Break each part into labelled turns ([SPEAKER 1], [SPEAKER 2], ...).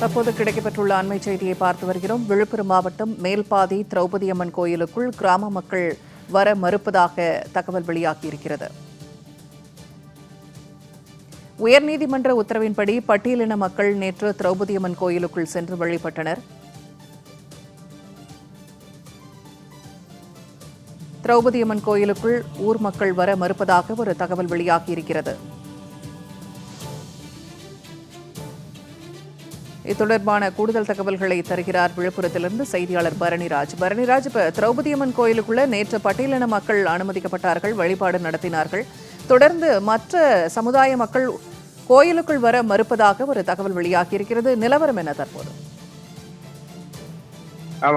[SPEAKER 1] தற்போது கிடைக்கப்பட்டுள்ள அண்மை செய்தியை பார்த்து வருகிறோம். விழுப்புரம் மாவட்டம் மேல்பாதி திரௌபதி அம்மன் கோயிலுக்குள் கிராம மக்கள் வர மறுப்பதாக தகவல் வெளியாகியிருக்கிறது. உயர்நீதிமன்ற உத்தரவின்படி பட்டியலின மக்கள் நேற்று திரௌபதி அம்மன் கோயிலுக்குள் சென்று வழிபட்டனர். திரௌபதி அம்மன் கோயிலுக்குள் ஊர் மக்கள் வர மறுப்பதாக ஒரு தகவல் வெளியாகியிருக்கிறது. இது தொடர்பான கூடுதல் தகவல்களை தருகிறார் விழுப்புரத்திலிருந்து செய்தியாளர் பரணிராஜ். பரணிராஜ் இப்ப திரௌபதி அம்மன் கோயிலுக்குள்ள நேற்று பட்டியலின மக்கள் அனுமதிக்கப்பட்டார்கள் வழிபாடு நடத்தினார்கள். தொடர்ந்து மற்ற சமுதாய மக்கள் கோயிலுக்குள் வர மறுப்பதாக ஒரு தகவல் வெளியாகியிருக்கிறது. நிலவரம் என்ன தற்போது?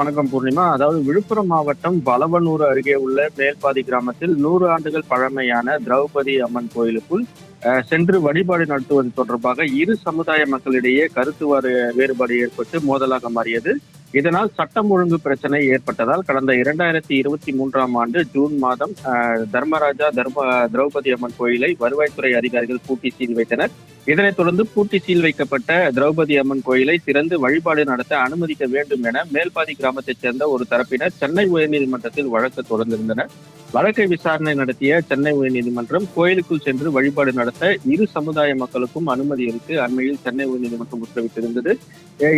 [SPEAKER 2] வணக்கம் பூர்ணிமா. அதாவது விழுப்புரம் மாவட்டம் பலவனூர் அருகே உள்ள மேல்பாதி கிராமத்தில் நூறு ஆண்டுகள் பழமையான திரௌபதி அம்மன் கோயிலுக்குள் சென்று வழிபாடு நடத்துவது தொடர்பாக இரு சமுதாய மக்களிடையே கருத்து வேறுபாடு ஏற்பட்டு மோதலாக மாறியது. இதனால் சட்டம் ஒழுங்கு பிரச்சனை ஏற்பட்டதால் கடந்த இரண்டாயிரத்தி இருபத்தி மூன்றாம் ஆண்டு ஜூன் மாதம் அஹ், தர்மராஜா தர்ம திரௌபதி அம்மன் கோயிலை வருவாய்த்துறை அதிகாரிகள் பூட்டி சீல் வைத்தனர். இதனைத் தொடர்ந்து பூட்டி சீல் வைக்கப்பட்ட திரௌபதி அம்மன் கோயிலை திறந்து வழிபாடு நடத்த அனுமதிக்க வேண்டும் என மேல்பாதி கிராமத்தைச் சேர்ந்த ஒரு தரப்பினர் சென்னை உயர்நீதிமன்றத்தில் வழக்கு தொடர்ந்திருந்தனர். வழக்கை விசாரணை நடத்திய சென்னை உயர்நீதிமன்றம் கோயிலுக்குள் சென்று வழிபாடு நடத்த இரு சமுதாய மக்களுக்கும் அனுமதி அளித்து அண்மையில் சென்னை உயர்நீதிமன்றம் உத்தரவிட்டிருந்தது.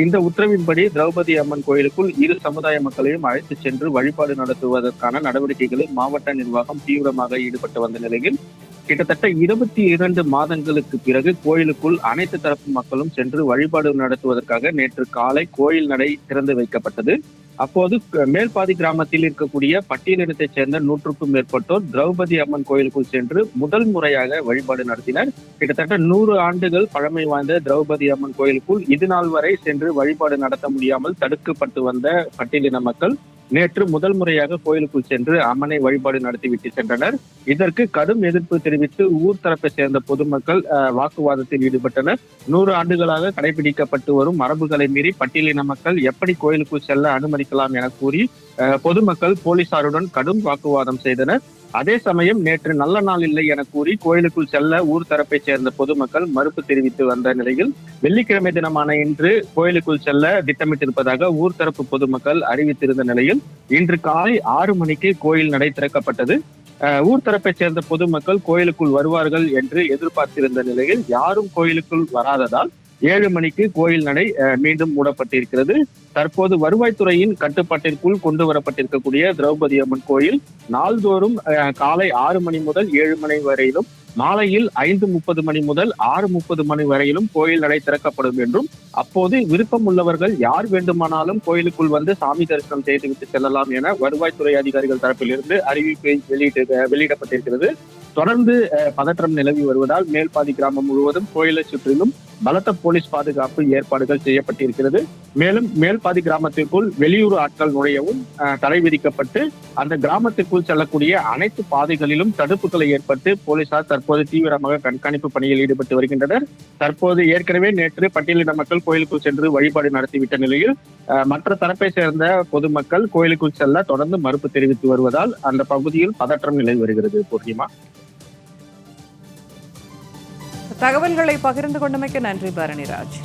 [SPEAKER 2] இந்த உத்தரவின்படி திரௌபதி அம்மன் கோயிலுக்குள் இரு சமுதாய மக்களையும் அழைத்து சென்று வழிபாடு நடத்துவதற்கான நடவடிக்கைகளில் மாவட்ட நிர்வாகம் தீவிரமாக ஈடுபட்டு வந்த நிலையில் கிட்டத்தட்ட இருபத்தி இரண்டு மாதங்களுக்கு பிறகு கோயிலுக்குள் அனைத்து தரப்பு மக்களும் சென்று வழிபாடு நடத்துவதற்காக நேற்று காலை கோயில் நடை திறந்து வைக்கப்பட்டது. அப்போது மேல்பாதி கிராமத்தில் இருக்கக்கூடிய பட்டியலினத்தைச் சேர்ந்த நூற்றுக்கும் மேற்பட்டோர் திரௌபதி அம்மன் கோயிலுக்குள் சென்று முதல் முறையாக வழிபாடு நடத்தினர். கிட்டத்தட்ட நூறு ஆண்டுகள் பழமை வாய்ந்த திரௌபதி அம்மன் கோயிலுக்குள் இது நாள் வரை சென்று வழிபாடு நடத்த முடியாமல் தடுக்கப்பட்டு வந்த பட்டியலின மக்கள் நேற்று முதல் முறையாக கோயிலுக்குள் சென்று அம்மனை வழிபாடு நடத்திவிட்டு சென்றனர். இதற்கு கடும் எதிர்ப்பு தெரிவித்து ஊர் தரப்பை சேர்ந்த பொதுமக்கள் அஹ், வாக்குவாதத்தில் ஈடுபட்டனர். நூறு ஆண்டுகளாக கடைபிடிக்கப்பட்டு வரும் மரபுகளை மீறி பட்டியலின மக்கள் எப்படி கோயிலுக்குள் செல்ல அனுமதிக்கலாம் என கூறி அஹ், பொதுமக்கள் போலீசாருடன் கடும் வாக்குவாதம் செய்தனர். அதே சமயம் நேற்று நல்ல நாள் இல்லை என கூறி கோயிலுக்குள் செல்ல ஊர் தரப்பைச் சேர்ந்த பொதுமக்கள் மறுப்பு தெரிவித்து வந்த நிலையில் வெள்ளிக்கிழமை தினமான இன்று கோயிலுக்குள் செல்ல திட்டமிட்டிருப்பதாக ஊர் தரப்பு பொதுமக்கள் அறிவித்திருந்த நிலையில் இன்று காலை ஆறு மணிக்கு கோயில் நடை திறக்கப்பட்டது. ஊர் தரப்பைச் சேர்ந்த பொதுமக்கள் கோயிலுக்குள் வருவார்கள் என்று எதிர்பார்த்திருந்த நிலையில் யாரும் கோயிலுக்குள் வராததால் ஏழு மணிக்கு கோயில் நடை அஹ், மீண்டும் மூடப்பட்டிருக்கிறது. தற்போது வருவாய்த்துறையின் கட்டுப்பாட்டிற்குள் கொண்டு வரப்பட்டிருக்கக்கூடிய திரௌபதி அம்மன் கோயில் நாள்தோறும் அஹ், காலை ஆறு மணி முதல் ஏழு மணி வரையிலும் மாலையில் ஐந்து முப்பது மணி முதல் ஆறு முப்பது மணி வரையிலும் கோயில் நடை திறக்கப்படும் என்றும் அப்போது விருப்பம் உள்ளவர்கள் யார் வேண்டுமானாலும் கோயிலுக்குள் வந்து சாமி தரிசனம் செய்துவிட்டு செல்லலாம் என வருவாய்த்துறை அதிகாரிகள் தரப்பிலிருந்து அறிவிப்பை வெளியிட்டு வெளியிடப்பட்டிருக்கிறது. தொடர்ந்து அஹ், பதற்றம் நிலவி வருவதால் மேல்பாதி கிராமம் முழுவதும் கோயிலை சுற்றிலும் பலத்த போலீஸ் பாதுகாப்பு ஏற்பாடுகள் செய்யப்பட்டிருக்கிறது. மேலும் மேல்பாதி கிராமத்திற்குள் வெளியூர் ஆட்கள் நுழையவும் அஹ், தடை விதிக்கப்பட்டு அந்த கிராமத்திற்குள் செல்லக்கூடிய அனைத்து பாதைகளிலும் தடுப்புகளை ஏற்பட்டு போலீசார் தற்போது தீவிரமாக கண்காணிப்பு பணியில் ஈடுபட்டு வருகின்றனர். தற்போது ஏற்கனவே நேற்று பட்டியலின மக்கள் கோயிலுக்குள் சென்று வழிபாடு நடத்திவிட்ட நிலையில் அஹ், மற்ற தரப்பை சேர்ந்த பொதுமக்கள் கோயிலுக்குள் செல்ல தொடர்ந்து மறுப்பு தெரிவித்து வருவதால் அந்த பகுதியில் பதற்றம் நிலவி வருகிறது பூர்ணிமா.
[SPEAKER 1] தகவல்களை பகிர்ந்து கொண்டமைக்கு நன்றி பரணிராஜ்.